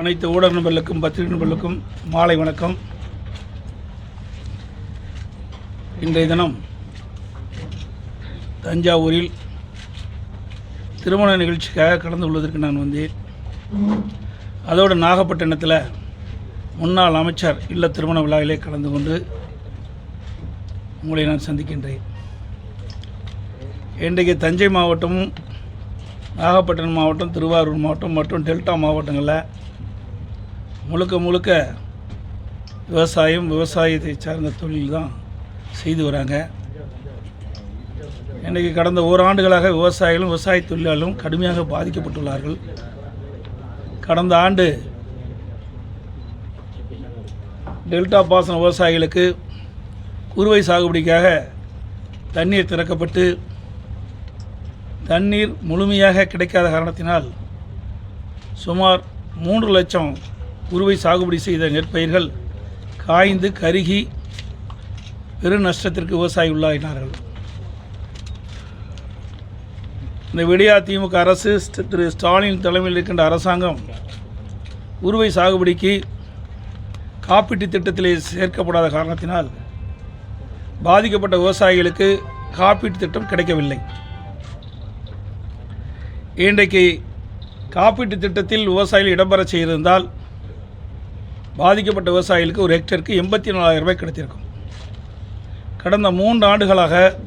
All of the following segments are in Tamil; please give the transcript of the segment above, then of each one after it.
அனைத்து ஊடக நண்பர்களுக்கும் பத்திரிகை நண்பர்களுக்கும் மாலை வணக்கம். இன்றைய தினம் தஞ்சாவூரில் திருமண நிகழ்ச்சிக்காக கலந்து கொள்வதற்கு நான் வந்தேன். அதோடு நாகப்பட்டினத்தில் முன்னாள் அமைச்சர் இல்ல திருமண விழாவிலே கலந்து கொண்டு உங்களை நான் சந்திக்கின்றேன். இன்றைக்கு தஞ்சை மாவட்டமும் நாகப்பட்டினம் மாவட்டம் திருவாரூர் மாவட்டம் மற்றும் டெல்டா மாவட்டங்களில் முழுக்க முழுக்க விவசாயம் விவசாயத்தை சார்ந்த தொழில் தான் செய்து வராங்க. இன்றைக்கு கடந்த ஓராண்டுகளாக விவசாயிகளும் விவசாய தொழிலாளர்களும் கடுமையாக பாதிக்கப்பட்டுள்ளார்கள். கடந்த ஆண்டு டெல்டா பாசன விவசாயிகளுக்கு குறுவை சாகுபடிக்காக தண்ணீர் திறக்கப்பட்டு தண்ணீர் முழுமையாக கிடைக்காத காரணத்தினால் சுமார் மூன்று லட்சம் குறுவை சாகுபடி செய்த நெற்பயிர்கள் காய்ந்து கருகி பெரு நஷ்டத்திற்கு விவசாயி உள்ளாகினார்கள் இந்த விடியா திமுக அரசு திரு ஸ்டாலின் தலைமையில் இருக்கின்ற அரசாங்கம் உருவை சாகுபடிக்கு காப்பீட்டுத் திட்டத்திலே சேர்க்கப்படாத காரணத்தினால் பாதிக்கப்பட்ட விவசாயிகளுக்கு காப்பீட்டுத் திட்டம் கிடைக்கவில்லை. இன்றைக்கு காப்பீட்டுத் திட்டத்தில் விவசாயிகள் இடம்பெற செய்திருந்தால் பாதிக்கப்பட்ட விவசாயிகளுக்கு ஒரு ஹெக்டருக்கு எண்பத்தி நாலாயிரம் ரூபாய் கிடைத்திருக்கும். கடந்த மூன்று ஆண்டுகளாக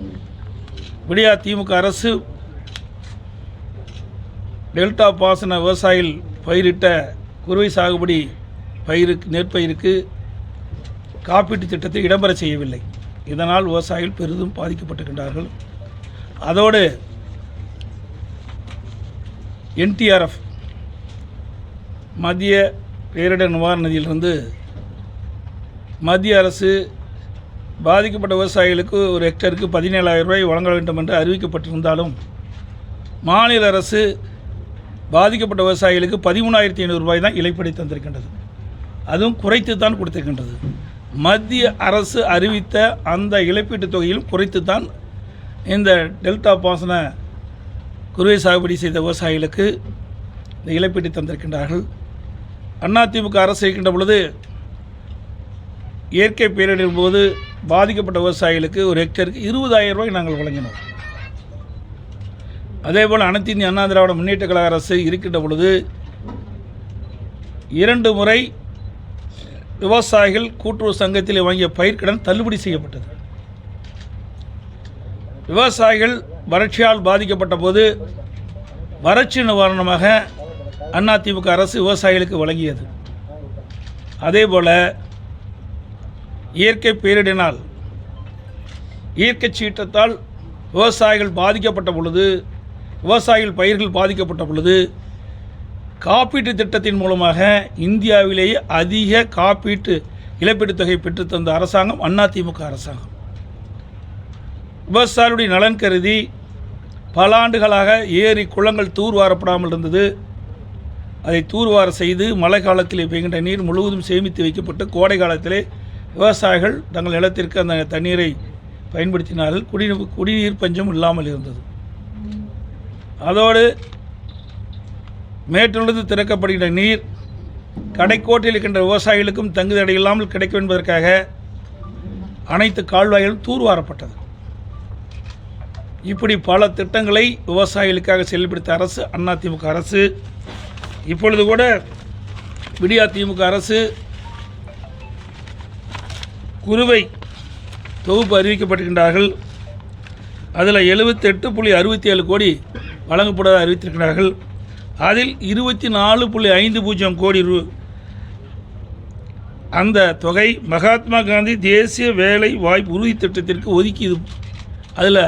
விடியா திமுக அரசு டெல்டா பாசன விவசாயிகள் பயிரிட்ட குறுவை சாகுபடி பயிருக்கு நெற்பயிருக்கு காப்பீட்டுத் திட்டத்தை இடம்பெற செய்யவில்லை. இதனால் விவசாயிகள் பெரிதும் பாதிக்கப்பட்டிருக்கின்றார்கள். அதோடு என்டிஆர்எஃப் மத்திய பேரிடர் நிவாரண நிதியிலிருந்து மத்திய அரசு பாதிக்கப்பட்ட விவசாயிகளுக்கு ஒரு ஹெக்டருக்கு பதினேழாயிரம் ரூபாய் வழங்க வேண்டும் என்று அறிவிக்கப்பட்டிருந்தாலும் மாநில அரசு பாதிக்கப்பட்ட விவசாயிகளுக்கு பதிமூணாயிரத்தி ஐநூறு ரூபாய் தான் இழைப்படி தந்திருக்கின்றது. அதுவும் குறைத்து தான் கொடுத்திருக்கின்றது. மத்திய அரசு அறிவித்த அந்த இழப்பீட்டுத் தொகையிலும் குறைத்து தான் இந்த டெல்டா பாசன குறுவை சாகுபடி செய்த விவசாயிகளுக்கு இந்த இழப்பீட்டை தந்திருக்கின்றார்கள். அதிமுக அரசு இருக்கின்ற பொழுது இயற்கை பேரிடரின் போது பாதிக்கப்பட்ட விவசாயிகளுக்கு ஒரு ஹெக்டருக்கு இருபதாயிரம் ரூபாய் நாங்கள் வழங்கினோம். அதேபோல் அனைத்து இந்திய அண்ணா திராவிட முன்னேற்ற கழக அரசு இருக்கின்ற பொழுது இரண்டு முறை விவசாயிகள் கூட்டுறவு சங்கத்தில் வாங்கிய பயிர்க்கடன் தள்ளுபடி செய்யப்பட்டது. விவசாயிகள் வறட்சியால் பாதிக்கப்பட்ட போது வறட்சி நிவாரணமாக அதிமுக அரசு விவசாயிகளுக்கு வழங்கியது. அதேபோல் இயற்கை பேரிடினால் இயற்கை சீற்றத்தால் விவசாயிகள் பாதிக்கப்பட்ட பொழுது விவசாயிகள் பயிர்கள் பாதிக்கப்பட்ட பொழுது காப்பீட்டு திட்டத்தின் மூலமாக இந்தியாவிலேயே அதிக காப்பீட்டு இழப்பீட்டுத் தொகை பெற்றுத்தந்த அரசாங்கம் அதிமுக அரசாங்கம். விவசாயிகளுடைய நலன் கருதி பல ஆண்டுகளாக ஏரி குளங்கள் தூர்வாரப்படாமல் இருந்தது. அதை தூர்வார செய்து மழை காலத்தில் பெய்கின்ற நீர் முழுவதும் சேமித்து வைக்கப்பட்டு கோடை காலத்திலே விவசாயிகள் தங்கள் நிலத்திற்கு அந்த தண்ணீரை பயன்படுத்தினார்கள். குடிநீர் குடிநீர் பஞ்சம் இல்லாமல் இருந்தது. அதோடு மேட்டிலிருந்து திறக்கப்படுகின்ற நீர் கடைக்கோட்டில் இருக்கின்ற விவசாயிகளுக்கும் தங்குதடை இல்லாமல் கிடைக்கும் என்பதற்காக அனைத்து கால்வாய்களும் தூர்வாரப்பட்டது. இப்படி பல திட்டங்களை விவசாயிகளுக்காக செயல்படுத்த அரசு அதிமுக அரசு இப்பொழுது கூட விடியா திமுக அரசு குறுவை தொகுப்பு அறிவிக்கப்பட்டிருக்கின்றார்கள். அதில் எழுபத்தெட்டு புள்ளி அறுபத்தி ஏழு கோடி வழங்கப்படுவதாக அறிவித்திருக்கிறார்கள். அதில் இருபத்தி நாலு புள்ளி ஐந்து பூஜ்ஜியம் கோடி ரூ அந்த தொகை மகாத்மா காந்தி தேசிய வேலை வாய்ப்பு உறுதி திட்டத்திற்கு ஒதுக்கிது அதில்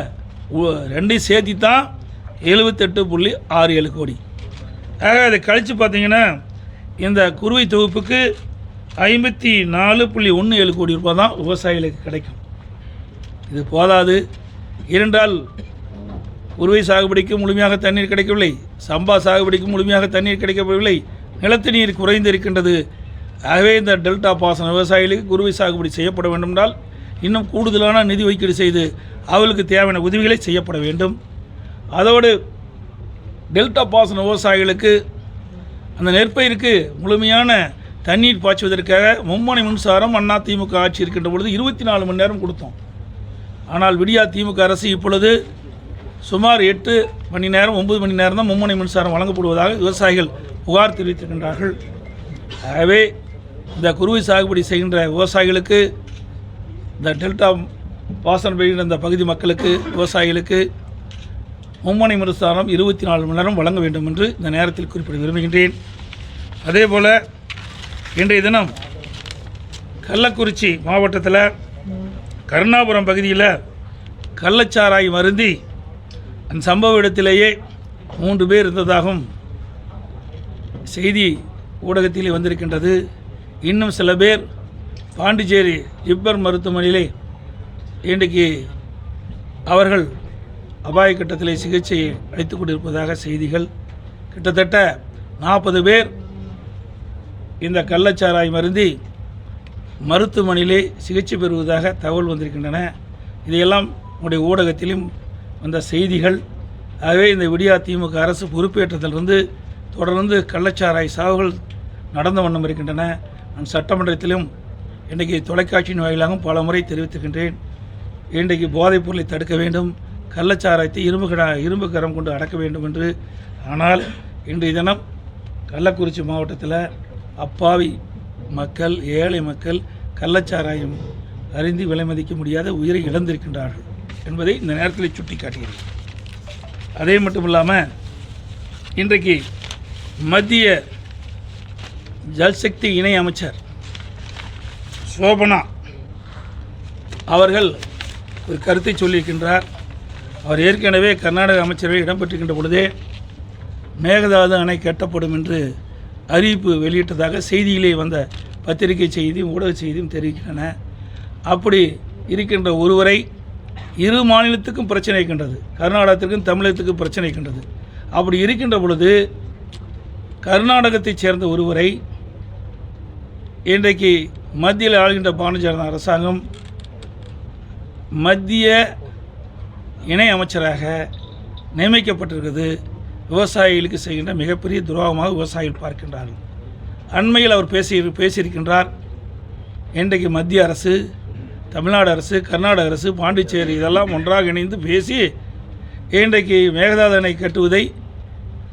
ரெண்டையும் சேர்த்தி தான் எழுபத்தெட்டு புள்ளி ஆறு ஏழு கோடி. ஆக அதை கழித்து பார்த்தீங்கன்னா இந்த குறுவை தொகுப்புக்கு ஐம்பத்தி நாலு புள்ளி ஒன்று ஏழு கோடி ரூபாய் தான் விவசாயிகளுக்கு கிடைக்கும். இது போதாது. இரண்டால் குருவை சாகுபடிக்கு முழுமையாக தண்ணீர் கிடைக்கவில்லை. சம்பா சாகுபடிக்கு முழுமையாக தண்ணீர் கிடைக்கவில்லை நிலத்து நீர் குறைந்து இருக்கின்றது ஆகவே இந்த டெல்டா பாசன விவசாயிகளுக்கு குருவை சாகுபடி செய்யப்பட வேண்டுமென்றால் இன்னும் கூடுதலான நிதி ஒதுக்கீடு செய்து அவர்களுக்கு தேவையான உதவிகளை செய்யப்பட வேண்டும். அதோடு டெல்டா பாசன விவசாயிகளுக்கு அந்த நெற்பயிருக்கு முழுமையான தண்ணீர் பாய்ச்சுவதற்காக மும்முனை மின்சாரம் அண்ணா திமுக ஆட்சி இருக்கின்ற பொழுது இருபத்தி நாலு மணி நேரம் கொடுத்தோம். ஆனால் விடியா திமுக அரசு இப்பொழுது சுமார் எட்டு மணி நேரம் ஒன்பது மணி நேரம் தான் மும்முனை மின்சாரம் வழங்கப்படுவதாக விவசாயிகள் புகார் தெரிவித்திருக்கின்றார்கள். ஆகவே இந்த குருவை சாகுபடி செய்கின்ற விவசாயிகளுக்கு இந்த டெல்டா பாசனம் பெறுகின்ற இந்த பகுதி மக்களுக்கு விவசாயிகளுக்கு மும்முனை மின்சாரம் இருபத்தி நாலு மணி நேரம் வழங்க வேண்டும் என்று இந்த நேரத்தில் குறிப்பிட விரும்புகின்றேன். அதேபோல் இன்றைய தினம் கள்ளக்குறிச்சி மாவட்டத்தில் கருணாபுரம் பகுதியில் கள்ளச்சாராய் மருந்தி அந்த சம்பவ இடத்திலேயே மூன்று பேர் இருந்ததாகவும் செய்தி ஊடகத்திலே வந்திருக்கின்றது. இன்னும் சில பேர் பாண்டிச்சேரி ஜிப்மர் மருத்துவமனையிலே இன்றைக்கு அவர்கள் அபாய கட்டத்திலே சிகிச்சை அளித்துக் கொண்டிருப்பதாக செய்திகள். கிட்டத்தட்ட நாற்பது பேர் இந்த கள்ளச்சாராய் மருந்தி மருத்துவமனையிலே சிகிச்சை பெறுவதாக தகவல் வந்திருக்கின்றன. இதையெல்லாம் உங்களுடைய ஊடகத்திலும் வந்த செய்திகள். ஆகவே இந்த விடியா திமுக அரசு பொறுப்பேற்றதிலிருந்து தொடர்ந்து கள்ளச்சாராய் சாவுகள் நடந்த வண்ணம் இருக்கின்றன. நான் சட்டமன்றத்திலும் இன்றைக்கு தொலைக்காட்சியின் வாயிலாகவும் பல முறை தெரிவித்திருக்கின்றேன் இன்றைக்கு போதைப் பொருளை தடுக்க வேண்டும். கள்ளச்சாராயத்தை இரும்பு கடா இரும்பு கரம் கொண்டு அடக்க வேண்டும் என்று. ஆனால் இன்றைய தினம் கள்ளக்குறிச்சி மாவட்டத்தில் அப்பாவி மக்கள் ஏழை மக்கள் கள்ளச்சாராயம் அறிந்து விலை மதிக்க முடியாத உயிரை இழந்திருக்கின்றார்கள் என்பதை இந்த நேரத்தில் சுட்டி காட்டுகிறேன் அதே மட்டும் இல்லாமல் இன்றைக்கு மத்திய ஜல்சக்தி இணை அமைச்சர் சோபனா அவர்கள் ஒரு கருத்தை சொல்லியிருக்கின்றார். அவர் ஏற்கனவே கர்நாடக அமைச்சரவை இடம்பெற்றுகின்ற பொழுதே மேகதாது அணை கட்டப்படும் என்று அறிவிப்பு வெளியிட்டதாக செய்தியிலே வந்த பத்திரிகை செய்தியும் ஊடக செய்தியும் தெரிவிக்கின்றன. அப்படி இருக்கின்ற ஒருவரை இரு மாநிலத்துக்கும் பிரச்சனை இருக்கின்றது. கர்நாடகத்திற்கும் தமிழகத்துக்கும் பிரச்சனை இருக்கின்றது. அப்படி இருக்கின்ற பொழுது கர்நாடகத்தைச் சேர்ந்த ஒருவரை இன்றைக்கு மத்தியில் ஆளுகின்ற பாரதிய அரசாங்கம் மத்திய இணை அமைச்சராக நியமிக்கப்பட்டிருக்கிறது. விவசாயிகளுக்கு செய்கின்ற மிகப்பெரிய துரோகமாக விவசாயிகள் பார்க்கின்றார்கள். அண்மையில் அவர் பேசி பேசியிருக்கின்றார். இன்றைக்கு மத்திய அரசு தமிழ்நாடு அரசு கர்நாடக அரசு பாண்டிச்சேரி இதெல்லாம் ஒன்றாக இணைந்து பேசி இன்றைக்கு மேகதாது அணை கட்டுவதை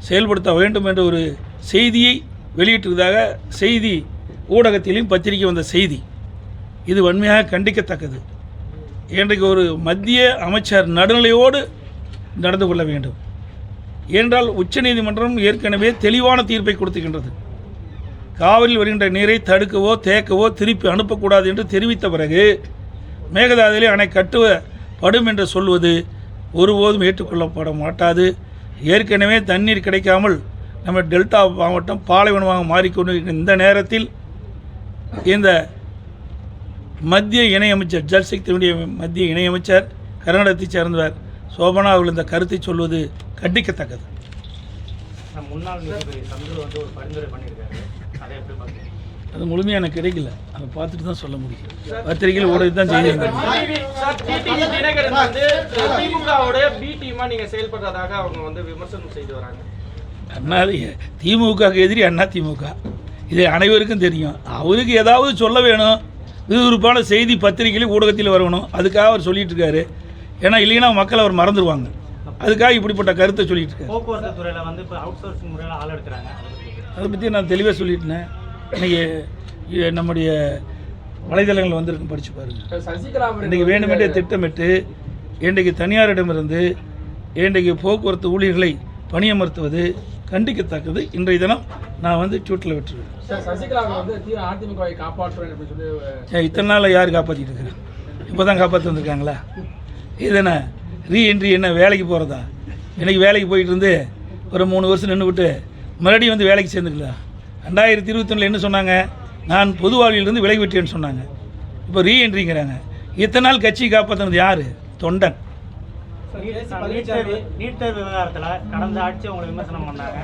செயல்படுத்த வேண்டும் என்ற ஒரு செய்தியை வெளியிட்டிருந்ததாக செய்தி ஊடகத்திலும் பத்திரிகை வந்த செய்தி. இது வன்மையாக கண்டிக்கத்தக்கது. இன்றைக்கு ஒரு மத்திய அமைச்சர் நடுநிலையோடு நடந்து கொள்ள வேண்டும். ஏனென்றால் உச்சநீதிமன்றம் ஏற்கனவே தெளிவான தீர்ப்பை கொடுத்துக்கின்றது காவிரியில் வருகின்ற நீரை தடுக்கவோ தேக்கவோ திருப்பி அனுப்பக்கூடாது என்று தெரிவித்த பிறகு மேகதாதுவிலே அணை கட்டுவப்படும் என்று சொல்வது ஒருபோதும் ஏற்றுக்கொள்ளப்பட மாட்டாது. ஏற்கனவே தண்ணீர் கிடைக்காமல் நம்ம டெல்டா மாவட்டம் பாலைவனமாக மாறிக்கொண்டு இந்த நேரத்தில் இந்த மத்திய இணையமைச்சர் ஜல்சக்தியுடைய மத்திய இணையமைச்சர் கர்நாடகத்தைச் சேர்ந்தவர் சோபனா அவர்கள் இந்த கருத்தை சொல்வது கண்டிக்கத்தக்கது நம்ம முன்னாள் நீதிபதி சந்துரு வந்து ஒரு பரிந்துரை பண்ணியிருக்காரு அதை எப்படி பார்க்குறீங்க அது முழுமையாக எனக்கு கிடைக்கல அதை பார்த்துட்டு தான் சொல்ல முடியும் பத்திரிகையில் ஊடகத்தை தான் வந்து திமுகவுடைய பி டீமா நீங்க செயல்படுறதாக அவங்க வந்து விமர்சனம் செய்து வராங்க அண்ணா திமுகவுக்கு எதிரி அண்ணா திமுக இது அனைவருக்கும் தெரியும் அவருக்கு ஏதாவது சொல்ல வேணும் விறுவிறுப்பான செய்தி பத்திரிகையிலும் ஊடகத்தில் வரணும். அதுக்காக அவர் சொல்லிட்டு இருக்காரு ஏன்னா இல்லைன்னா மக்கள் அவர் மறந்துடுவாங்க அதுக்காக இப்படிப்பட்ட கருத்தை சொல்லிட்டு இருக்காரு போக்குவரத்து துறையில் வந்து இப்போ அவுட் சோர்சிங் முறையில் ஆள் எடுக்கிறாங்க. அதை பற்றி நான் தெளிவாக சொல்லிட்டேன். இன்னைக்கு நம்முடைய வலைதளங்கள் வந்திருக்கும் படித்து பாருங்கள் சசிகலா இன்றைக்கு வேண்டுமென்றே திட்டமிட்டு இன்றைக்கு தனியாரிடமிருந்து இன்றைக்கு போக்குவரத்து ஊழியர்களை பணியமர்த்துவது கண்டிக்கத்தக்கது. இன்றைய தினம் நான் வந்து ட்வீட்டில் விட்டுருவேன் இத்தனை நாளில் யார் காப்பாற்றிட்டு இருக்கிறேன் இப்போ தான் காப்பாற்றி வந்திருக்காங்களா? இது என்ன? ரீஎன்ட்ரி என்ன வேலைக்கு போகிறதா இன்னைக்கு வேலைக்கு போயிட்டு இருந்து ஒரு மூணு வருஷம் நின்று விட்டு மறுபடியும் வந்து வேலைக்கு சேர்ந்துக்கலாம் ரெண்டாயிரத்தி இருபத்தொன்னில் என்ன சொன்னாங்க? நான் பொது வாழ்விலிருந்து விலகி விட்டேன்னு சொன்னாங்க. இப்போ ரீஎன்ட்ரிங்கிறாங்க இத்தனை நாள் கட்சி காப்பாற்றினது யார்? தொண்டன். நீட் தேர்வு நீட் தேர்வு விவகாரத்தில் கடந்த ஆட்சி உங்களை விமர்சனம் பண்ணாங்க.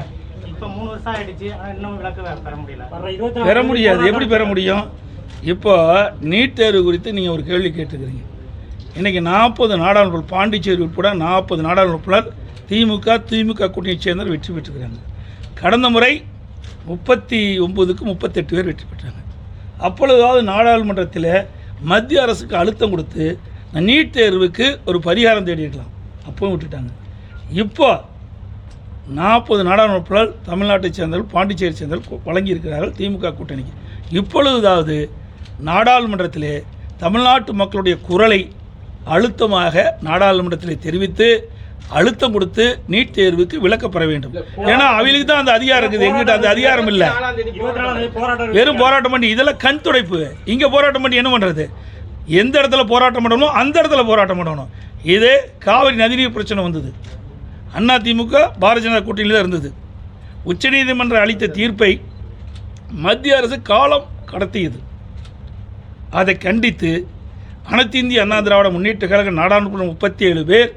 இப்போ மூணு வருஷம் ஆயிடுச்சு ஆனால் இன்னும் விளக்கு பெற முடியல. பெற முடியாது. எப்படி பெற முடியும்? இப்போ நீட் தேர்வு குறித்து நீங்கள் ஒரு கேள்வி கேட்டுக்கிறீங்க. இன்றைக்கி நாற்பது நாடாளுமன்ற பாண்டிச்சேரி உட்பட நாற்பது நாடாளுமன்ற உறுப்பினர் திமுக திமுக கூட்டணியைச் சேர்ந்தவர் வெற்றி பெற்றுக்கிறாங்க. கடந்த முறை முப்பத்தி ஒம்பதுக்கு முப்பத்தெட்டு பேர் வெற்றி பெற்றாங்க. அப்பொழுதாவது நாடாளுமன்றத்தில் மத்திய அரசுக்கு அழுத்தம் கொடுத்து இந்த நீட் தேர்வுக்கு ஒரு பரிகாரம் தேடிக்கலாம் அப்பவும் விட்டுட்டாங்க. இப்போ நாற்பது நாடாளுமன்ற தமிழ்நாட்டைச் சேர்ந்தவர்கள் பாண்டிச்சேரி சேர்ந்தவர்கள் வழங்கியிருக்கிறார்கள் திமுக கூட்டணிக்கு. இப்பொழுதாவது நாடாளுமன்றத்திலே தமிழ்நாட்டு மக்களுடைய குரலை அழுத்தமாக நாடாளுமன்றத்தில் தெரிவித்து அழுத்தம் கொடுத்து நீட் தேர்வுக்கு விலக்கப் பெற வேண்டும் ஏன்னா அவங்களுக்கு தான் அந்த அதிகாரம் இருக்குது. எங்கிட்ட அந்த அதிகாரம் இல்லை. வெறும் போராட்டம் பண்ணி இதெல்லாம் கண் துடைப்பு. இங்கே போராட்டம் பண்ணி என்ன பண்ணுறது எந்த இடத்துல போராட்டம் பண்ணணும் அந்த இடத்துல போராட்டம் பண்ணணும். இதே காவிரி நதிநீர் பிரச்சனை வந்தது. அண்ணா திமுக பாரதிய ஜனதா கூட்டணியில் தான் இருந்தது உச்சநீதிமன்றம் அளித்த தீர்ப்பை மத்திய அரசு காலம் கடத்தியது. அதை கண்டித்து அனைத்து இந்திய அண்ணா திராவிட முன்னேற்ற கழக நாடாளுமன்ற முப்பத்தி ஏழு பேர்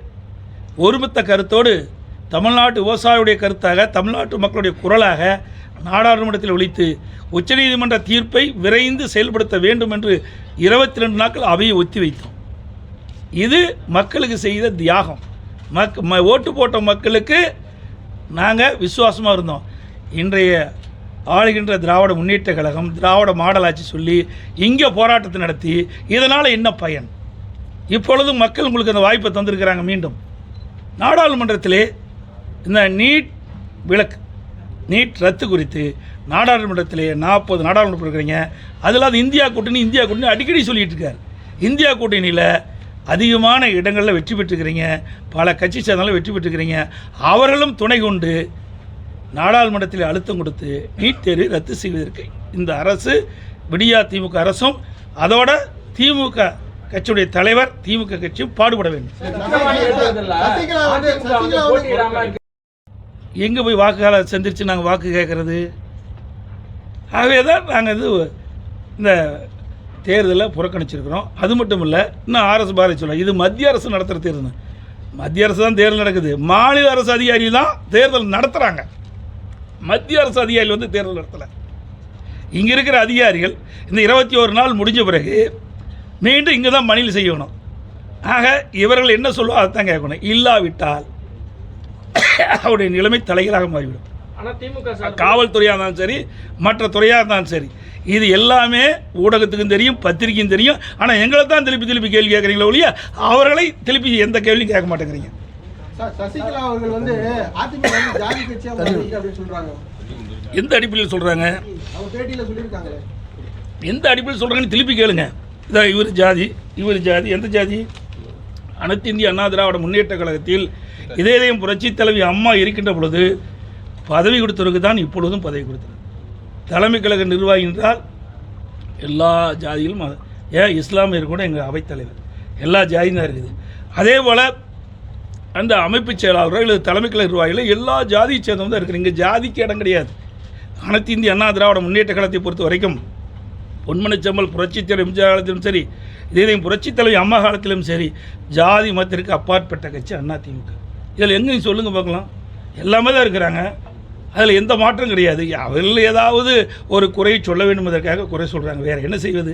ஒருமித்த கருத்தோடு தமிழ்நாட்டு விவசாயியுடைய கருத்தாக தமிழ்நாட்டு மக்களுடைய குரலாக நாடாளுமன்றத்தில் ஒழித்து உச்சநீதிமன்ற தீர்ப்பை விரைந்து செயல்படுத்த வேண்டும் என்று இருபத்தி ரெண்டு நாட்கள் அவையை ஒத்தி வைத்தோம். இது மக்களுக்கு செய்த தியாகம். மக் ஓட்டு போட்ட மக்களுக்கு நாங்கள் விசுவாசமாக இருந்தோம். இன்றைய ஆளுகின்ற திராவிட முன்னேற்ற கழகம் திராவிட மாடலாட்சி சொல்லி இங்கே போராட்டத்தை நடத்தி இதனால் என்ன பயன்? இப்பொழுது மக்கள் உங்களுக்கு அந்த வாய்ப்பை தந்திருக்கிறாங்க மீண்டும். நாடாளுமன்றத்திலே இந்த நீட் விளக்கு நீட் ரத்து குறித்து நாடாளுமன்றத்திலே நாற்பது நாடாளுமன்றம் இருக்கிறீங்க. அது இல்லாத இந்தியா கூட்டணி இந்தியா கூட்டணி அடிக்கடி சொல்லிகிட்டு இருக்கார். இந்தியா கூட்டணியில் அதிகமான இடங்களில் வெற்றி பெற்றுக்கிறீங்க பல கட்சி சேர்ந்தாலும் வெற்றி பெற்றுக்கிறீங்க அவர்களும் துணை கொண்டு நாடாளுமன்றத்தில் அழுத்தம் கொடுத்து நீட் தேர்வு ரத்து செய்வதற்கு இந்த அரசு விடியா திமுக அரசும் அதோட திமுக கட்சியுடைய தலைவர் திமுக கட்சியும் பாடுபட வேண்டும் சசிகலா வந்து சசிகலா வந்து எங்கே போய் வாக்குகளை சந்திச்சு நாங்கள் வாக்கு கேட்குறது ஆகவே தான் நாங்கள் இது இந்த தேர்தலை புறக்கணிச்சிருக்கிறோம். அது மட்டும் இல்லை இன்னும் ஆர்எஸ் பாரதி சொல்ல இது மத்திய அரசு நடத்துகிற தேர்தல். மத்திய அரசு தான் தேர்தல் நடக்குது. மாநில அரசு அதிகாரி தான் தேர்தல் நடத்துகிறாங்க மத்திய அரசு அதிகாரிகள் வந்து தேர்தல் நடத்தலை. இங்கே இருக்கிற அதிகாரிகள் இந்த இருபத்தி ஒரு நாள் முடிஞ்ச பிறகு மீண்டும் இங்கே தான் மணியில் செய்யணும். ஆக இவர்கள் என்ன சொல்லுவோ அதை தான் கேட்கணும். இல்லாவிட்டால் அவருடைய நிலைமை தலைகளாக மாறிவிடும். ஆனா திமுக சார் காவல்துறையாக இருந்தாலும் சரி மற்ற துறையாக இருந்தாலும் சரி இது எல்லாமே ஊடகத்துக்கும் தெரியும் பத்திரிக்கையும் தெரியும். ஆனால் எங்களை தான் திருப்பி திருப்பி கேள்வி கேட்குறீங்களா ஒழிய அவர்களை திருப்பி எந்த கேள்வியும் கேட்க மாட்டேங்கிறீங்க. சசிகலா அவர்கள் வந்து அதிமுக வந்து ஜாதி கட்சியா மாறிருக்கு அப்படின்னு சொல்றாங்க. எந்த அடிப்படையில் சொல்கிறாங்க எந்த அடிப்படையில் சொல்கிறாங்கன்னு திருப்பி கேளுங்க. இதா இவர் ஜாதி இவர் ஜாதி எந்த ஜாதி? அனைத்து இந்திய அண்ணா திராவிட முன்னேற்ற கழகத்தில் இதே இதயம் புரட்சி தலைவி அம்மா இருக்கின்ற பொழுது பதவி கொடுத்தவருக்கு தான் இப்பொழுதும் பதவி கொடுத்தது. தலைமை கழக நிர்வாகி என்றால் எல்லா ஜாதிகளும் ஏன்? இஸ்லாமியர் கூட எங்கள் அவைத்தலைவர். எல்லா ஜாதியும் தான் இருக்குது. அதே போல் அந்த அமைப்பு செயலாளர்கள் இல்லை தலைமை கழக நிர்வாகிகள் எல்லா ஜாதியை சேர்ந்தவங்க தான் இருக்கிறீங்க. ஜாதிக்கு இடம் கிடையாது. அனைத்து இந்திய அண்ணா திராவிட முன்னேற்ற கழகத்தை பொறுத்த வரைக்கும் பொன்மனச்சம்பல் புரட்சித் எம்ஜிஆர் காலத்திலும் சரி இதே புரட்சித்தலைவி அம்மா காலத்திலும் சரி ஜாதி மதத்திற்கு அப்பாற்பட்ட கட்சி அண்ணா திமுக. இதில் எங்கே நீ சொல்லுங்கள் பார்க்கலாம். எல்லாமே தான் இருக்கிறாங்க. அதில் எந்த மாற்றம் கிடையாது. அவர்கள் ஏதாவது ஒரு குறையை சொல்ல வேண்டும் என்பதற்காக குறை சொல்கிறாங்க வேறு என்ன செய்வது?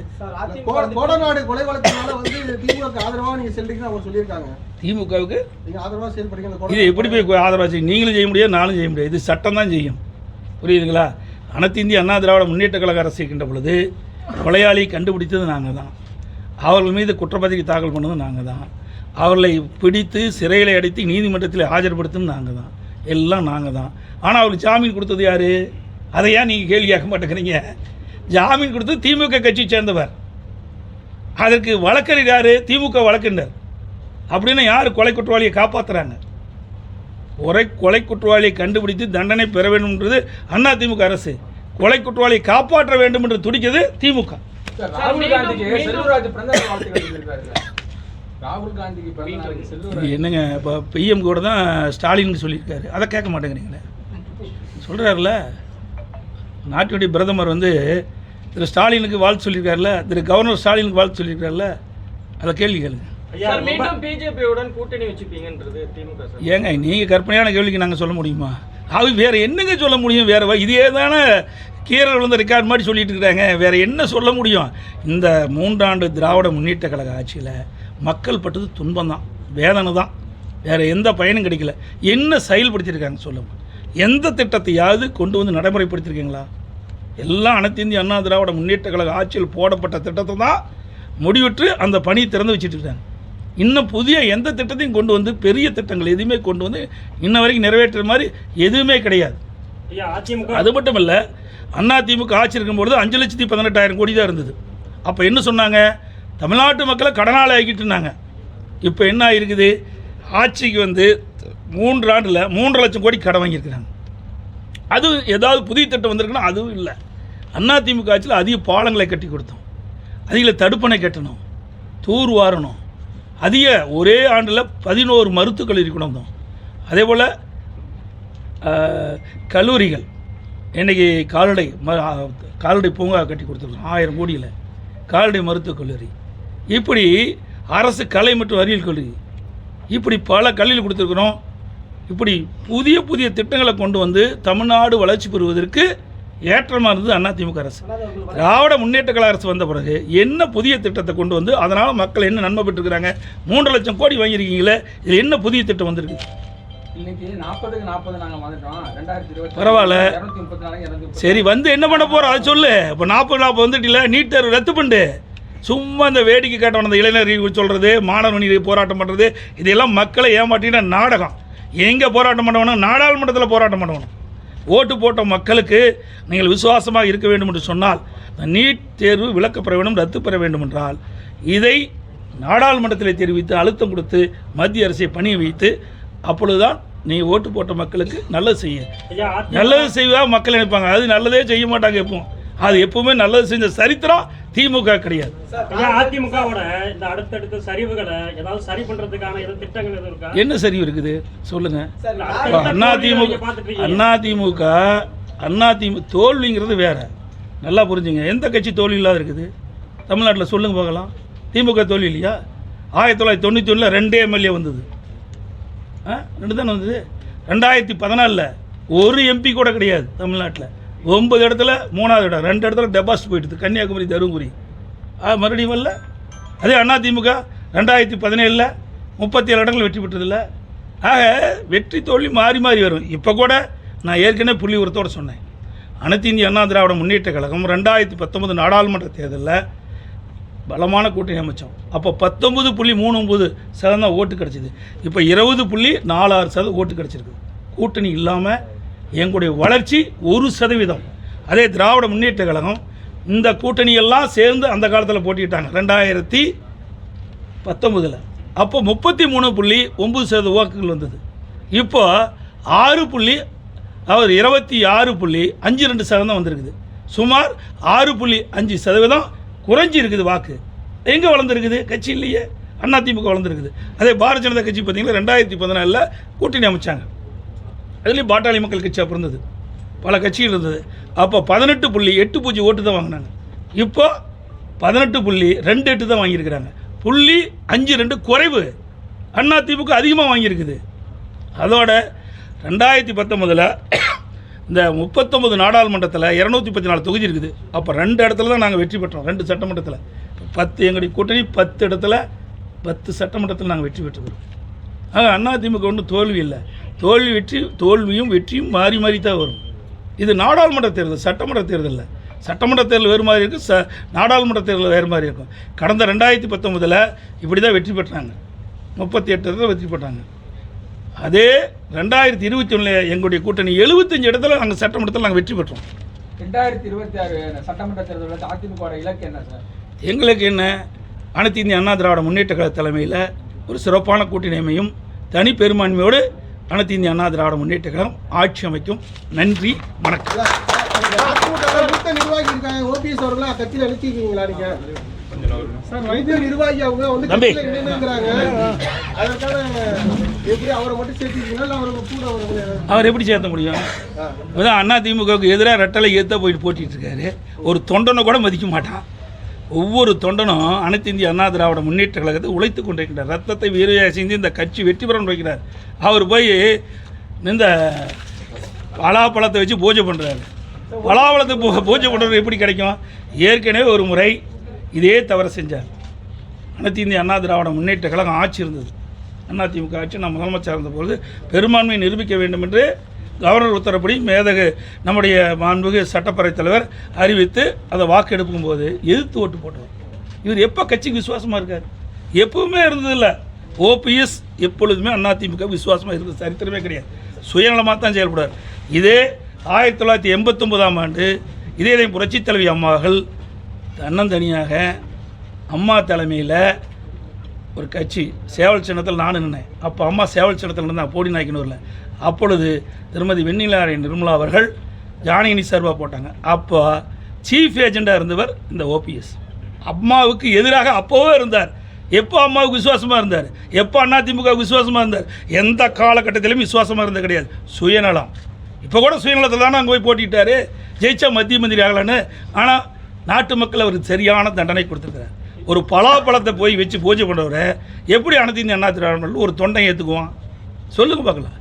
கோடநாடு கொலை வழக்கினால வந்து திமுக ஆதரவா நீங்க செல்றீங்கன்னு அவங்க சொல்லியிருக்காங்க. திமுகவுக்கு? நீங்க ஆதரவா செயல்படுறீங்க இது எப்படி போய் ஆதரவாக செய்யும் நீங்களும் செய்ய முடியாது நானும் செய்ய முடியாது. இது சட்டம் தான் செய்யும். புரியுதுங்களா? அனைத்து இந்திய அண்ணா திராவிட முன்னேற்ற கழக அரசு இருக்கின்ற பொழுது கொலையாளியை கண்டுபிடித்தது நாங்கள் தான் அவர்கள் மீது குற்றப்பத்திரிகை தாக்கல் பண்ணது நாங்கள் தான் அவர்களை பிடித்து சிறையில் அடைத்து நீதிமன்றத்தில் ஆஜர்படுத்தும் நாங்கள் தான் எல்லாம் நாங்கள் தான் ஆனால் அவருக்கு ஜாமீன் கொடுத்தது யார்? அதை ஏன் நீங்கள் கேள்வி கேட்க மாட்டேங்கிறீங்க? ஜாமீன் கொடுத்து திமுக கட்சியை சேர்ந்தவர். அதற்கு வழக்கறிஞர் யார்? திமுக வழக்கறிஞர். அப்படின்னா யார் கொலை குற்றவாளியை காப்பாற்றுறாங்க ஒரே கொலை குற்றவாளியை கண்டுபிடித்து தண்டனை பெற வேண்டும்ன்றது அண்ணா திமுக அரசு. கொலை குற்றவாளியை காப்பாற்ற வேண்டும் என்று துடிக்கிறது திமுக. ராகுல் காந்திக்கு என்னங்க இப்போ பிஎம் கூட தான் ஸ்டாலின் சொல்லியிருக்காரு. அதை கேட்க மாட்டேங்கிறீங்களே? சொல்கிறாருல நாட்டினுடைய பிரதமர் வந்து திரு ஸ்டாலினுக்கு வாழ்த்து சொல்லியிருக்காருல திரு கவர்னர் ஸ்டாலினுக்கு வாழ்த்து சொல்லியிருக்காருல அதை கேள்வி கேளுங்க. ஏங்க நீங்கள் கற்பனையான கேள்விக்கு நாங்கள் சொல்ல முடியுமா? அது வேறு என்னங்க சொல்ல முடியும்? வேறு இதே தானே கீரல் விழுந்த ரெக்கார்ட் மாதிரி சொல்லிட்டு இருக்கிறாங்க. வேறு என்ன சொல்ல முடியும்? இந்த மூன்றாண்டு திராவிட முன்னேற்ற கழக ஆட்சியில் மக்கள் பட்டது துன்பம் தான் வேதனை தான். வேறு எந்த பயனும் கிடைக்கல. என்ன செயல்படுத்தியிருக்காங்க சொல்லுங்க. எந்த திட்டத்தையாவது கொண்டு வந்து நடைமுறைப்படுத்தியிருக்கீங்களா எல்லாம் அனைத்து இந்திய அண்ணா திராவிட முன்னேற்ற கழக ஆட்சியில் போடப்பட்ட திட்டத்தை தான் முடிவிட்டு அந்த பணி திறந்து வச்சுட்டு இருக்காங்க. இன்னும் புதிய எந்த திட்டத்தையும் கொண்டு வந்து பெரிய திட்டங்கள் எதுவுமே கொண்டு வந்து இன்ன வரைக்கும் நிறைவேற்றுற மாதிரி எதுவுமே கிடையாது. அது மட்டும் இல்லை அண்ணா திமுக ஆட்சி இருக்கும்பொழுது அஞ்சு லட்சத்தி பதினெட்டாயிரம் கோடி தான் இருந்தது. அப்போ என்ன சொன்னாங்க? தமிழ்நாட்டு மக்களை கடனாளி ஆகிட்டு இருந்தாங்க இப்போ என்ன ஆகிருக்குது ஆட்சிக்கு வந்து மூன்று ஆண்டில் மூன்றரை லட்சம் கோடி கடன் வாங்கியிருக்கிறாங்க. அது ஏதாவது புதிய திட்டம் வந்திருக்குன்னா அதுவும் இல்லை. அண்ணா திமுக ஆட்சியில் அதிக பாலங்களை கட்டி கொடுத்தோம். அதிக தடுப்பணை கட்டணும். தூர் வாரணும். அதிக ஒரே ஆண்டில் பதினோரு மருத்துவக் கல்லூரி கொண்டு வந்தோம். அதே போல் கல்லூரிகள். இன்றைக்கி கால்நடை ம கால்நடை பூங்கா கட்டி கொடுத்துருக்கோம் ஆயிரம் கோடியில். கால்நடை மருத்துவக் கல்லூரி. இப்படி அரசு கலை மற்றும் அறிவியல் கல்லூரி. இப்படி பல கல்வியில் கொடுத்துருக்குறோம். இப்படி புதிய புதிய திட்டங்களை கொண்டு வந்து தமிழ்நாடு வளர்ச்சி பெறுவதற்கு ஏற்றமாக இருந்தது அதிமுக அரசு. திராவிட முன்னேற்ற கழக அரசு வந்த பிறகு என்ன புதிய திட்டத்தை கொண்டு வந்து அதனால் மக்கள் என்ன நன்மை பெற்றுக்கிறாங்க மூன்று லட்சம் கோடி வாங்கியிருக்கீங்களே இதில் என்ன புதிய திட்டம் வந்திருக்கு? இன்னைக்கு நாற்பதுக்கு நாற்பது நாங்க வந்துட்டோம். ரெண்டாயிரத்தி இருபத்தி பரவாயில்ல. இருநூத்தி முப்பத்தி நாலு இருநூத்தி சரி வந்து என்ன பண்ண போகிறோம் அதை சொல்லு. இப்போ நாற்பது நாற்பது வந்துட்டில நீட் தேர்வு ரத்து பண்ணு சும்மா இந்த வேடிக்கை காட்டவன அந்த இளைஞர் சொல்கிறது மாணவ நீர் போராட்டம் பண்ணுறது இதெல்லாம் மக்களை ஏமாற்றின நாடகம். எங்கே போராட்டம் பண்ணணும் நாடாளுமன்றத்தில் போராட்டம் பண்ணணும் ஓட்டு போட்ட மக்களுக்கு நீங்கள் விசுவாசமாக இருக்க வேண்டும் என்று சொன்னால் நீட் தேர்வு விலக்கப்பெற வேண்டும் ரத்து பெற வேண்டும் என்றால் இதை நாடாளுமன்றத்தில் தெரிவித்து அழுத்தம் கொடுத்து மத்திய அரசை பணிய வைத்து அப்பொழுதுதான் நீ ஓட்டு போட்ட மக்களுக்கு நல்லது செய்ய. நல்லது செய்வதா மக்கள் நினைப்பாங்க. அது நல்லதே செய்ய மாட்டாங்க எப்பவும். அது எப்பவுமே நல்லது செஞ்ச சரித்திரம் திமுக கிடையாது. அதிமுகவோட இந்த அடுத்தடுத்த சரிவுகளை ஏதாவது சரி பண்றதுக்கான திட்டங்கள் எதுவும் இருக்கா? என்ன சரிவு இருக்குது? சொல்லுங்க. அண்ணா திமுக. அண்ணா திமுக அண்ணா திமுக தோல்விங்கிறது வேற. நல்லா புரிஞ்சுங்க. எந்த கட்சி தோல்வி இல்லாத இருக்குது? தமிழ்நாட்டில் சொல்லுங்க பார்க்கலாம். திமுக தோல்வி இல்லையா? ஆயிரத்தி தொள்ளாயிரத்தி தொண்ணூற்றி ஒன்றில் ரெண்டே எம்எல்ஏ வந்தது. ரெண்டு தானே வந்தது? ரெண்டாயிரத்தி பதினாலில் ஒரு எம்பி கூட கிடையாது தமிழ்நாட்டில். ஒன்பது இடத்துல மூணாவது இடம் ரெண்டு இடத்துல டெபாசிட் போயிட்டுது கன்னியாகுமரி தருமபுரி. ஆ மறுபடியும் வரல. அதே அண்ணா திமுக ரெண்டாயிரத்தி பதினேழில் முப்பத்தி ஏழு இடங்கள் வெற்றி பெற்றதில்ல. ஆக வெற்றி தோல்வி மாறி மாறி வரும். இப்போ கூட நான் ஏற்கனவே புள்ளி உரத்தோடு சொன்னேன். அனைத்து இந்திய அண்ணா திராவிட முன்னேற்ற கழகம் ரெண்டாயிரத்தி பத்தொன்பது நாடாளுமன்ற தேர்தலில் பலமான கூட்டணி அமைச்சோம். அப்போ பத்தொம்பது புள்ளி மூணு ஒம்பது சதவீதம் ஓட்டு கிடச்சிது. இப்போ இருபது புள்ளி நாலு ஆறு சதவீதம் ஓட்டு கிடச்சிருக்கு. கூட்டணி இல்லாமல் எங்களுடைய வளர்ச்சி ஒரு சதவீதம். அதே திராவிட முன்னேற்ற கழகம் இந்த கூட்டணியெல்லாம் சேர்ந்து அந்த காலத்தில் போட்டிட்டாங்க ரெண்டாயிரத்தி பத்தொம்பதில் அப்போ முப்பத்தி மூணு புள்ளி ஒம்பது சதவீத வாக்குகள் வந்தது. இப்போ ஆறு புள்ளி அவர் இருபத்தி ஆறு புள்ளி அஞ்சு ரெண்டு சதவீதம் வந்திருக்குது. சுமார் ஆறு புள்ளி அஞ்சு சதவீதம் குறைஞ்சி இருக்குது வாக்கு. எங்கே வளர்ந்துருக்குது? கட்சி இல்லையே. அதிமுக வளர்ந்துருக்குது. அதே பாரதிய ஜனதா கட்சி பார்த்தீங்கன்னா ரெண்டாயிரத்தி பதினாலில் கூட்டணி அமைச்சாங்க. அதுலேயும் பாட்டாளி மக்கள் கட்சி அப்புறம் இருந்தது. பல கட்சிகள் இருந்தது. அப்போ பதினெட்டு புள்ளி எட்டு பூஜ்ஜி ஓட்டு தான் வாங்கினாங்க. இப்போ பதினெட்டு புள்ளி ரெண்டு எட்டு தான் வாங்கியிருக்கிறாங்க. புள்ளி அஞ்சு ரெண்டு குறைவு. அண்ணா அதிகமாக வாங்கியிருக்குது. அதோட ரெண்டாயிரத்தி பத்தொம்பதில் இந்த முப்பத்தொம்பது நாடாளுமன்றத்தில் இரநூத்தி பத்தி நாலு தொகுதி இருக்குது. அப்போ ரெண்டு இடத்துல தான் நாங்கள் வெற்றி பெற்றோம். ரெண்டு சட்டமன்றத்தில். பத்து எங்களுடைய கூட்டணி பத்து இடத்துல பத்து சட்டமன்றத்தில் நாங்கள் வெற்றி பெற்றுக்கிறோம். ஆக அண்ணா திமுக ஒன்றும் தோல்வி இல்லை. தோல்வி வெற்றி தோல்வியும் வெற்றியும் மாறி மாறி தான் வரும். இது நாடாளுமன்ற தேர்தல் சட்டமன்ற தேர்தல் இல்லை சட்டமன்ற தேர்தல் வேறு மாதிரி இருக்கும் ச நாடாளுமன்ற தேர்தல் வேறு மாதிரி இருக்கும். கடந்த ரெண்டாயிரத்தி பத்தொம்பதில் இப்படி தான் வெற்றி பெற்றாங்க. முப்பத்தி எட்டு இடத்துல வெற்றி பெற்றாங்க. அதே ரெண்டாயிரத்தி இருபத்தி ஒன்றில் எங்களுடைய கூட்டணி எழுபத்தஞ்சு இடத்துல நாங்கள் சட்டமன்றத்தில் நாங்கள் வெற்றி பெற்றோம். ரெண்டாயிரத்தி இருபத்தி ஆறு சட்டமன்ற தேர்தலில் அதிமுக இலக்கு என்ன சார்? எங்களுக்கு என்ன? அனைத்து இந்திய அண்ணா திராவிட முன்னேற்ற கழக தலைமையில் ஒரு சிறப்பான கூட்டணி அமையும். தனி பெரும்பான்மையோடு அனைத்து இந்திய அண்ணா திராவிட முன்னேற்ற கழகம் ஆட்சி அமைக்கும். நன்றி வணக்கம். நிர்வாகி இருக்காங்க. ஓபிஎஸ் அவர்களா கட்சியில அனுப்பிச்சிருக்கீங்களா நீங்க? சார் வைத்திய நிர்வாகி அவங்க வந்து தம்பி. கட்சியில இணைந்துங்கிறாங்க அதற்கான எப்படி அவரை மட்டும் சேர்த்திருக்கீங்களா? இல்ல அவருக்கு கூட அவருக்கு அவர் எப்படி சேர்த்த முடியும்? இப்போதான் அண்ணா திமுகவுக்கு எதிராக ரெட்டலை ஏற்ற போயிட்டு போட்டிட்டு இருக்காரு. ஒரு தொண்டனை கூட மதிக்க மாட்டான். ஒவ்வொரு தொண்டனும் அனைத்து இந்திய அண்ணா திராவிட முன்னேற்ற கழகத்தை உழைத்து கொண்டிருக்கிறார் ரத்தத்தை வீரையாக செஞ்சு இந்த கட்சி வெற்றி பெறணும் வைக்கிறார். அவர் போய் இந்த பலாப்பழத்தை வச்சு பூஜை பண்ணுறாரு பலாப்பழத்தை பூஜை பண்ணுறது எப்படி கிடைக்கும்? ஏற்கனவே ஒரு முறை இதே தவறு செஞ்சார். அனைத்து இந்திய அண்ணா திராவிட முன்னேற்ற கழகம் ஆட்சி இருந்தது. அண்ணா திமுக ஆட்சி நான் முதலமைச்சர் இருந்தபோது பெரும்பான்மையை நிரூபிக்க வேண்டும் என்று கவர்னர் உத்தரப்படி மேதகு நம்முடைய மாண்புகு சட்டப்பேரவைத் தலைவர் அறிவித்து அதை வாக்கெடுக்கும் போது எதிர்த்து ஓட்டு போட்டவர். இவர் எப்போ கட்சிக்கு விசுவாசமாக இருக்கார்? எப்பவுமே இருந்ததில்லை. ஓபிஎஸ் எப்பொழுதுமே அதிமுக விசுவாசமாக இருந்தது. சரித்திரமே கிடையாது. சுயநலமாக தான் செயல்படுவார். இதே ஆயிரத்தி தொள்ளாயிரத்தி எண்பத்தொம்போதாம் ஆண்டு இதே புரட்சித் தலைவி அம்மாவர்கள் தன்னந்தனியாக அம்மா தலைமையில் ஒரு கட்சி. சேவல் சின்னத்தில் நான் நின்னேன். அப்போ அம்மா சேவல் சின்னத்தில் இருந்தால் போடி நாய்க்கனூரில். அப்பொழுது திருமதி வெண்ணிலாரை நிர்மலா அவர்கள் ஜானகினி சர்வா போட்டாங்க. அப்போ சீஃப் ஏஜெண்டாக இருந்தவர் இந்த ஓபிஎஸ் அம்மாவுக்கு எதிராக அப்போவே இருந்தார். எப்போ அம்மாவுக்கு விசுவாசமாக இருந்தார்? எப்போ அதிமுக விசுவாசமாக இருந்தார்? எந்த காலகட்டத்திலும் விசுவாசமாக இருந்தது கிடையாது. சுயநலம். இப்போ கூட சுயநலத்தில் தானே அங்கே போய் போட்டிட்டாரு. ஜெயிச்சா மத்திய மந்திரி ஆகலான்னு. ஆனால் நாட்டு மக்கள் அவருக்கு சரியான தண்டனை கொடுத்துருக்காரு ஒரு பலாப்பழத்தை போய் வச்சு பூஜை பண்ணுறவரை எப்படி அனைத்து இந்திய அண்ணா திராவிட ஒரு தொண்டை ஏற்றுக்குவான்? சொல்லுங்க பார்க்கலாம்.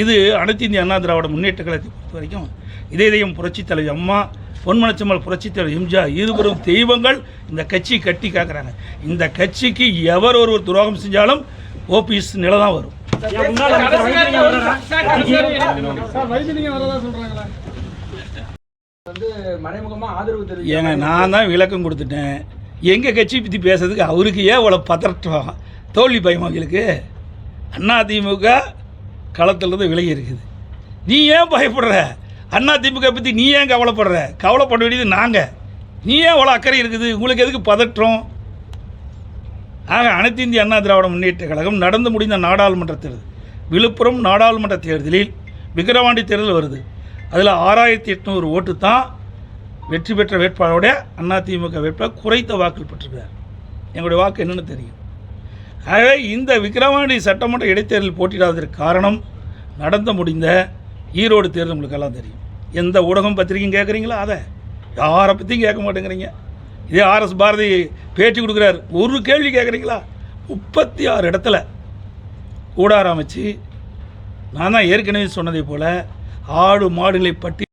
இது அனைத்து இந்திய அண்ணா திராவிட முன்னேற்ற கழகத்தை பொறுத்த வரைக்கும் இதே இதயம் புரட்சித் தலைவி அம்மா பொன்மனச்சம்மல் புரட்சித் தலைவர் எம்ஜிஆர் இருவரும் தெய்வங்கள். இந்த கட்சி கட்டி காக்குறாங்க. இந்த கட்சிக்கு எவர் ஒருவர் துரோகம் செஞ்சாலும் ஓபிஎஸ் நிலை தான் வரும் ஏன் முன்னாள் அமைச்சர் வைத்திலிங்கம் வர்றாரா? சார் வைத்திலிங்கம் வரதா சொல்றாங்களா வந்து மறைமுகமா ஆதரவு தெரிவிச்சு ஏங்க நான் தான் விளக்கம் கொடுத்துட்டேன். எங்கள் கட்சி பற்றி பேசுறதுக்கு அவருக்கு ஏன் இவ்வளோ பதற்றம் தோல்வி பயம் அவங்களுக்கு அதிமுக களத்திலிருந்து விலகி இருக்குது. நீ ஏன் பயப்படுற? அதிமுக பற்றி நீ ஏன் கவலைப்படுற? கவலைப்பட வேண்டியது நாங்கள் நீ ஏன் அவ்வளோ அக்கறை இருக்குது? உங்களுக்கு எதுக்கு பதற்றம்? ஆக அனைத்து இந்திய அண்ணா திராவிட முன்னேற்ற கழகம் நடந்து முடிந்த நாடாளுமன்ற தேர்தல். விழுப்புரம் நாடாளுமன்ற தேர்தலில் விக்கிரவாண்டி தேர்தல் வருது. அதில் ஆறாயிரத்தி எட்நூறு ஓட்டு தான் வெற்றி பெற்ற வேட்பாளருடைய அதிமுக வேட்பாளர் குறைத்த வாக்கில் பெற்றிருக்கிறார். எங்களுடைய வாக்கு என்னென்னு தெரியும். ஆகவே இந்த விக்கிரவாண்டி சட்டமன்ற இடைத்தேர்தலில் போட்டியிடாததற்கு காரணம் நடந்து முடிந்த ஈரோடு தேர்தல் உங்களுக்கு எல்லாம் தெரியும். எந்த ஊடகம் பத்திரிக்கையும் கேட்குறீங்களோ? அதை யாரை பற்றியும் கேட்க மாட்டேங்கிறீங்க. இதே ஆர்எஸ் பாரதி பேட்டி கொடுக்குறாரு. ஒரு கேள்வி கேட்குறீங்களா? முப்பத்தி ஆறு இடத்துல கூடாரம் அமைச்சு நான் தான் ஏற்கனவே சொன்னதை போல் ஆடு மாடுகளை பற்றி